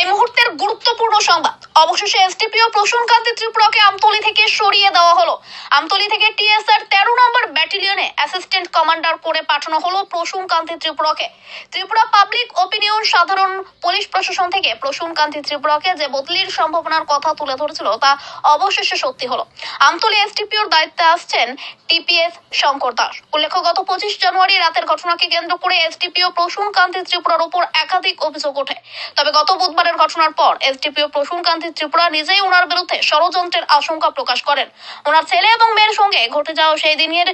এই মুহূর্তের গুরুত্বপূর্ণ সংবাদ। অবশেষে এসডিপিও প্রসূনকান্তি ত্রিপুরাকে আমতলি থেকে সরিয়ে দেওয়া হলো। আমতলি থেকে টিএসআর ব্যাটালিয়নে অ্যাসিস্ট্যান্ট কমান্ডার করে পাঠানো হলো প্রসূনকান্তি ত্রিপুরাকে। ত্রিপুরা পাবলিক ওপিনিয়ন সাধারণ পুলিশ প্রশাসন থেকে প্রসূনকান্তি ত্রিপুরাকে যে বদলির সম্ভাবনার কথা তুলে ধরেছিল তা অবশেষে সত্যি হলো। আমতলি এসডিপিওর দায়িত্বে আসছেন টিপিএস শঙ্কর দাস। উল্লেখ্য, গত পঁচিশ জানুয়ারি রাতের ঘটনাকে কেন্দ্র করে এসডিপিও প্রসূনকান্তি ত্রিপুরার উপর একাধিক অভিযোগ ওঠে। তবে গত বুধবারের ঘটনার পর এসডিপিও প্রসূনকান্তি ত্রিপুরা নিজেই ওনার বিরুদ্ধে ষড়যন্ত্রের আশঙ্কা প্রকাশ করেন। ওনার ছেলে এবং মেয়ের সঙ্গে ঘটে যাওয়া সেই দিনের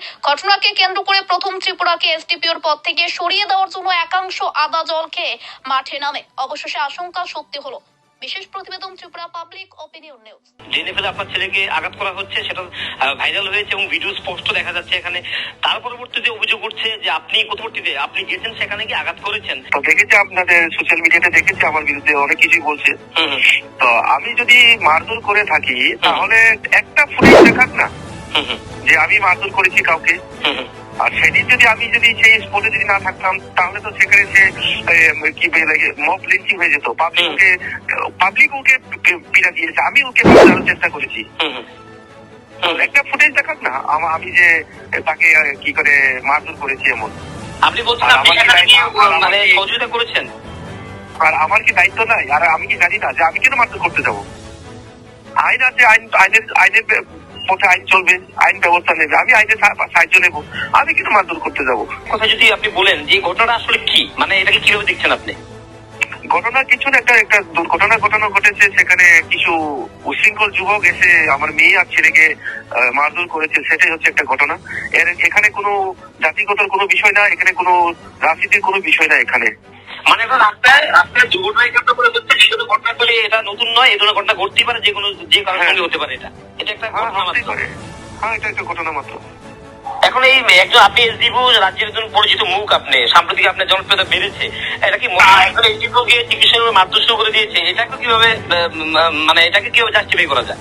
ঘটনাকে কেন্দ্র করে প্রথম ত্রিপুরাকে এসডিপিওর পদ থেকে সরিয়ে দেওয়ার জন্য একাংশ আদা জল খেয়ে মাঠে নামে। অবশেষে আশঙ্কা সত্যি হলো। বিশেষ প্রতিবেদন ত্রিপুরা পাবলিক ওপিনিয়ন নিউজ। জেনে ফেলে আপনার ছেলেকে আঘাত করা হচ্ছে সেটা ভাইরাল হয়েছে এবং ভিডিও স্পষ্ট দেখা যাচ্ছে এখানে। তার পরবর্তীতে অভিযোগ উঠছে যে আপনি পরবর্তীতে আপনি গেছেন সেখানে গিয়ে আঘাত করেছেন। তো দেখেছি আপনাদের সোশ্যাল মিডিয়াতে দেখেছি আমার বিরুদ্ধে অনেক কিছুই বলছে। তো আমি যদি মারধর করে থাকি তাহলে একটা ফুটেজ দেখাক না? যে আমি মারধর করেছি কাউকে। আর সেদিন যদি আমি যদি সেই স্পটে যদি না থাকতাম তাহলে তো সেখানে সে কি মব লিঞ্চিং হয়ে যেত। পাবলিক ওকে পাবলিক ওকে পীড়া দিয়েছে। আমি ওকে বাঁচানোর চেষ্টা করেছি। একটা ফুটেজ দেখাক না? আমা- আমি যে তাকে কি করে মারধর করেছি এমন। আপনি বলছেন আর আপনি সেখানে গিয়ে, মানে সহযোগিতা করেছেন? আর আমার কি দায়িত্ব নাই? আর আমি কি জানি না যে আমি কেন মারধর করতে যাব? আইন আছে আইন আইনের আইনের পথে আইন চলবে আইন ব্যবস্থা নেবে। আমি আইনের সাহায্য নেব। আমি কেন মারধর করতে যাব। কথা যদি আপনি বলেন যে ঘটনাটা আসলে কি? মানে এটাকে কীভাবে দেখছেন আপনি? ঘটনার কিছু না একটা একটা দুর্ঘটনা ঘটনা ঘটেছে। সেখানে কিছু উশৃঙ্খল যুবক এসে আমার মেয়ে আর ছেলেকে মারধর করেছে। সেটাই হচ্ছে একটা ঘটনা। এর এখানে কোনো জাতিগত কোনো বিষয় না এখানে কোনো রাজনীতির কোনো বিষয় না এখানে। মানে এখন রাস্তায় রাস্তায় দুর্ঘটনায় কেন্দ্র করে হচ্ছে জন্য ঘটনা করে এটা নতুন নয় এই ধরনের ঘটনা ঘটতেই পারে যে কোনো যে কারোর হ্যাঁ। সঙ্গে হতে পারে এটা। এটা একটা হ্যাঁ ঘটনা মাত্র। হ্যাঁ এটা একটা ঘটনা মাত্র। এখন এই একজন আপনি এসডিপু রাজ্যের একজন পরিচিত মুখ আপনি সাম্প্রতিক আপনার জনপ্রিয়তা বেড়েছে। এটা কি মনে হয়। এসডিপু কে চিকিৎসা শুরু করে দিয়েছে? এটাকে কীভাবে মানে এটাকে কীভাবে জাস্টিফাই করা যায়?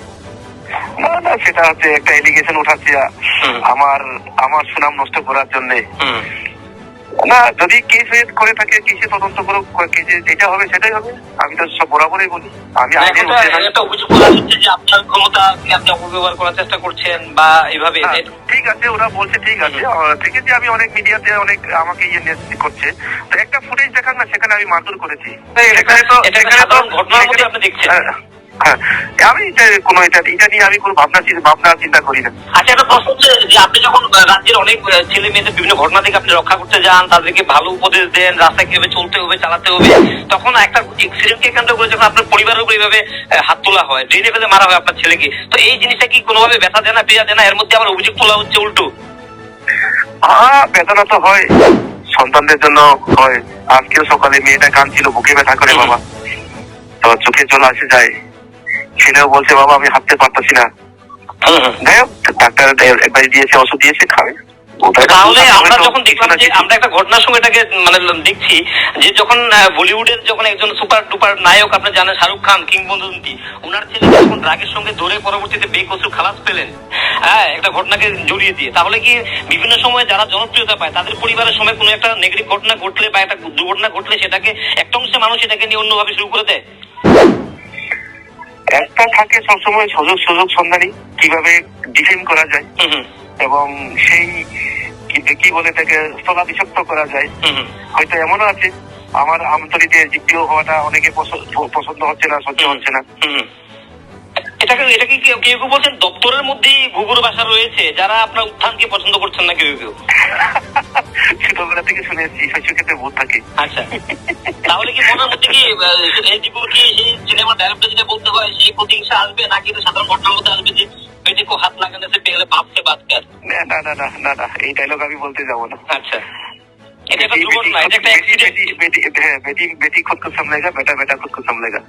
না না সেটা হচ্ছে একটা এলিগেশন উঠাচ্ছে আমার আমার সুনাম নষ্ট করার জন্য। না যদি কেস করে থাকে কিসে তদন্ত করো কেসে যেটা হবে সেটাই হবে। আমি তো সব বরাবরই বলি। আমি অভিযোগ করা হচ্ছে যে আপনার ক্ষমতা আপনি অপব্যবহার করার চেষ্টা করছেন বা এইভাবে হ্যাঁ, ঠিক আছে ওরা বলছে ঠিক আছে। দেখেছি আমি অনেক মিডিয়াতে অনেক আমাকে ইয়ে নিয়ে করছে। তো একটা ফুটেজ দেখান না সেখানে আমি মারধর করেছি। এখানে তো এখানে তো ঘটনার মধ্যে আপনি দেখছেন। হ্যাঁ, হ্যাঁ আমি এটা কোনো এটা এটা নিয়ে আমি কোনো ভাবনা চিন্তা ভাবনা চিন্তা করি না। আচ্ছা একটা প্রশ্ন হচ্ছে যে আপনি যখন রাজ্যের অনেক ছেলে মেয়েদের বিভিন্ন ঘটনা থেকে আপনি রক্ষা করতে যান তাদেরকে ভালো উপদেশ দেন রাস্তায় কীভাবে চলতে হবে চালাতে হবে তখন একটা এক্সিডেন্টকে কেন্দ্র করে যখন আপনার পরিবারের উপর এইভাবে হাত তোলা হয় ড্রেনে ফেলে মারা হয় আপনার ছেলেকে তো এই জিনিসটা কি কোনোভাবে ব্যথা দেয় না পেয়া দেয় না? এর মধ্যে আবার অভিযোগ তোলা হচ্ছে উল্টো। আহ বেদনা তো হয় সন্তানদের জন্য হয়। আজকেও সকালে মেয়েটা কাঁদছিল বুকে ব্যথা করে বাবা। তো চোখে জল আসে যায়। ছেলেও বলছে বাবা আমি হাঁটতে পারতেছি না। যাই হোক, ডাক্তার একবার দিয়েছে ওষুধ দিয়েছে খাবে। তাহলে আমরা যখন দেখলাম যে আমরা একটা ঘটনার সঙ্গে এটাকে মানে দেখছি যে যখন বলিউডের যখন একজন সুপার ডুপার নায়ক আপনি জানেন শাহরুখ খান কিংবদন্তি ওনার ছেলে যখন ড্রাগের সঙ্গে ধরে পরবর্তীতে বেকসুর খালাস পেলেন হ্যাঁ একটা ঘটনাকে জড়িয়ে দিয়ে তাহলে কি বিভিন্ন সময় যারা জনপ্রিয়তা পায় তাদের পরিবারের সময় কোনো একটা নেগেটিভ ঘটনা ঘটলে বা একটা দুর্ঘটনা ঘটলে সেটাকে একটা অংশে মানুষ এটাকে নিয়ে অন্যভাবে শুরু করে দেয়? একটা থাকে সবসময় সুযোগ সুযোগ সন্ধানী কীভাবে ডিফেন্ড করা যায়। এবং সেই কি- বলে তাকে স্থলাভিষক্ত করা যায়। হয়তো এমনও আছে আমার আমতরিতে দ্বিতীয় হওয়াটা অনেকে পছ- পছন্দ হচ্ছে না সহ্য হচ্ছে না। এটাকে এটাকে কেউ কেউ কেউ বলছেন দপ্তরের মধ্যেই ঘুঘুর বাসা রয়েছে যারা আপনার উত্থানকে পছন্দ করছেন না কেউ কেউ? ছোটবেলা থেকে শুনে এসেছি শৈশব ক্ষেত্রে ভূত থাকে। আচ্ছা। তাহলে কি মনে হচ্ছে কি এই জীবন কি এই সিনেমা ডাইরেক্টর যেটা বলতে হয় সেই প্রতিহিংসা আসবে নাকি সাধারণ ঘটনার মধ্যে আসবে যে বেটিকো হাত লাগানো সে পেগলে বাপ সে বাত কর না না না না না এই ডায়লগ আমি বলতে যাব না। আচ্ছা। এটা একটা দুর্ঘটনা এটা একটা অ্যাক্সিডেন্ট বেটি বেটি বেটি খুদ কো সামলেগা বেটা বেটা খুদ কো সামলেগা